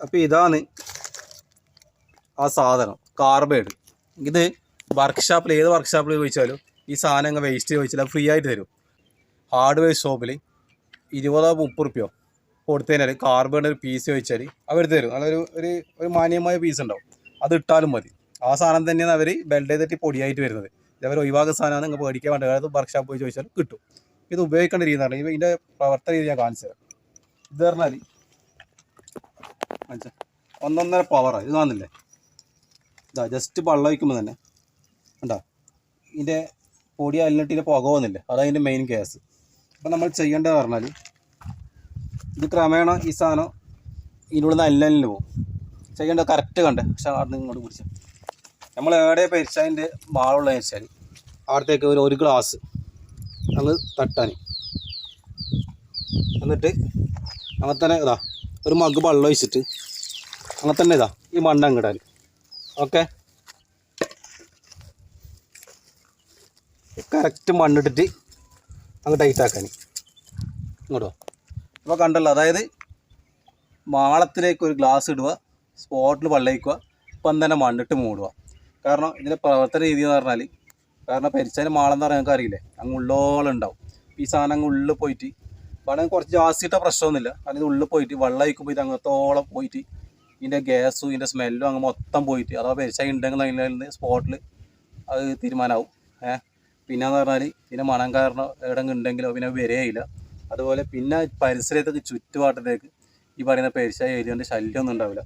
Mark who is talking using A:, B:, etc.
A: അപ്പോൾ ഇതാണ് ആ സാധനം കാർബൈഡ് ഇത് വർക്ക്ഷോപ്പിൽ ഏത് വർക്ക്ഷോപ്പിൽ ചോദിച്ചാലും ഈ സാധനം അങ്ങ് വേസ്റ്റ് ചോദിച്ചാൽ ഫ്രീ ആയിട്ട് തരും. ഹാർഡ്വെയർ ഷോപ്പിൽ ഇരുപതോ മുപ്പത് റുപ്യോ കൊടുത്തതിനാൽ കാർബൈഡ് ഒരു പീസ് ചോദിച്ചാൽ അവർ തരും. നല്ലൊരു ഒരു ഒരു മാന്യമായ പീസ് ഉണ്ടാവും. അത് ഇട്ടാലും മതി. ആ സാധനം തന്നെയാണ് അവർ ബെൽഡ് ചെയ്തിട്ട് പൊടിയായിട്ട് വരുന്നത്. ഇതവർ ഒഴിവാക്കുന്ന സാധനമാണ് നിങ്ങൾ പേടിക്കാൻ വേണ്ട അതായത് വർക്ക്ഷോപ്പ് പോയി ചോദിച്ചാൽ കിട്ടും. ഇത് ഉപയോഗിക്കേണ്ട രീതി എന്ന് പറഞ്ഞാൽ ഇതിന്റെ പ്രവർത്തന രീതി ഞാൻ കാണിച്ചു തരാം ഇത് പറഞ്ഞാൽ മനസ്സിലാ? ഒന്നൊന്നര പവറാണ് ഇത് കാണുന്നില്ലേ? ഇതാ ജസ്റ്റ് വെള്ളം ഒഴിക്കുമ്പോൾ തന്നെ. കണ്ടോ? ഇതിന്റെ പൊടി അല്ലിട്ട് ഇതിന്റെ പുക വന്നില്ലേ? ഇതിന്റെ മെയിൻ കേസ് അപ്പം നമ്മൾ ചെയ്യേണ്ടത് പറഞ്ഞാൽ ഇത് ക്രമേണ ഈ സാധനം ഇതിനുള്ളിൽ നിന്ന് അല്ലലിന് പോകും. ചെയ്യേണ്ടത് കറക്റ്റ് കണ്ടേ. പക്ഷെ അവിടെ നിന്ന് ഇങ്ങോട്ട് കുടിച്ചാൽ നമ്മൾ എവിടെ പരിച്ചതിന്റെ മാളുള്ള വെച്ചാൽ അവിടത്തേക്ക് ഒരു ഒരു ഗ്ലാസ് അങ്ങ് തട്ടാൻ എന്നിട്ട് അങ്ങനെ തന്നെ ഇതാ ഒരു മഗ് വെള്ളം ഒഴിച്ചിട്ട്. അങ്ങനെ തന്നെ ഇതാ ഈ മണ്ണ് അങ്ങിടാൻ. ഓക്കെ കറക്റ്റ് മണ്ണിട്ടിട്ട് അങ്ങ് ടൈറ്റ് ആക്കാൻ. ഇങ്ങോട്ടോ. അപ്പോൾ കണ്ടല്ലോ അതായത് മാളത്തിലേക്ക് ഒരു ഗ്ലാസ് ഇടുക സ്പോട്ടിൽ വെള്ളം ഒഴിക്കുക ഇപ്പം തന്നെ മണ്ണിട്ട് മൂടുക. കാരണം ഇതിന്റെ പ്രവർത്തന രീതി എന്ന് പറഞ്ഞാൽ കാരണം പരിച്ചാൽ മാളം എന്ന് പറഞ്ഞാൽ നമുക്ക് അറിയില്ലേ അങ്ങ് ഉള്ളോളം ഉണ്ടാവും. ഈ സാധനം അങ്ങ് ഉള്ളിൽ പോയിട്ട് വേണമെങ്കിൽ കുറച്ച് ജാസ്തിയിട്ട പ്രശ്നമൊന്നുമില്ല. കാരണം ഇത് ഉള്ളിൽ പോയിട്ട് വെള്ളം അയക്കുമ്പോൾ ഇത് അങ്ങനത്തോളം പോയിട്ട് ഇതിന്റെ ഗ്യാസും ഇതിന്റെ സ്മെല്ലും അങ്ങ് മൊത്തം പോയിട്ട് അഥവാ പരിച്ചാൽ ഉണ്ടെങ്കിൽ അതിൽ സ്പോട്ടിൽ അത് തീരുമാനമാവും ഏഹ് പിന്നെന്ന് പറഞ്ഞാൽ പിന്നെ മണം കാരണം എവിടെയെങ്കിലും ഉണ്ടെങ്കിലോ പിന്നെ വരെയില്ല അതുപോലെ പിന്നെ പരിസരത്തേക്ക് ചുറ്റുപാട്ടത്തേക്ക് ഈ പറയുന്ന പെരിശ ഏരിയന്റെ ശല്യമൊന്നും ഉണ്ടാവില്ല.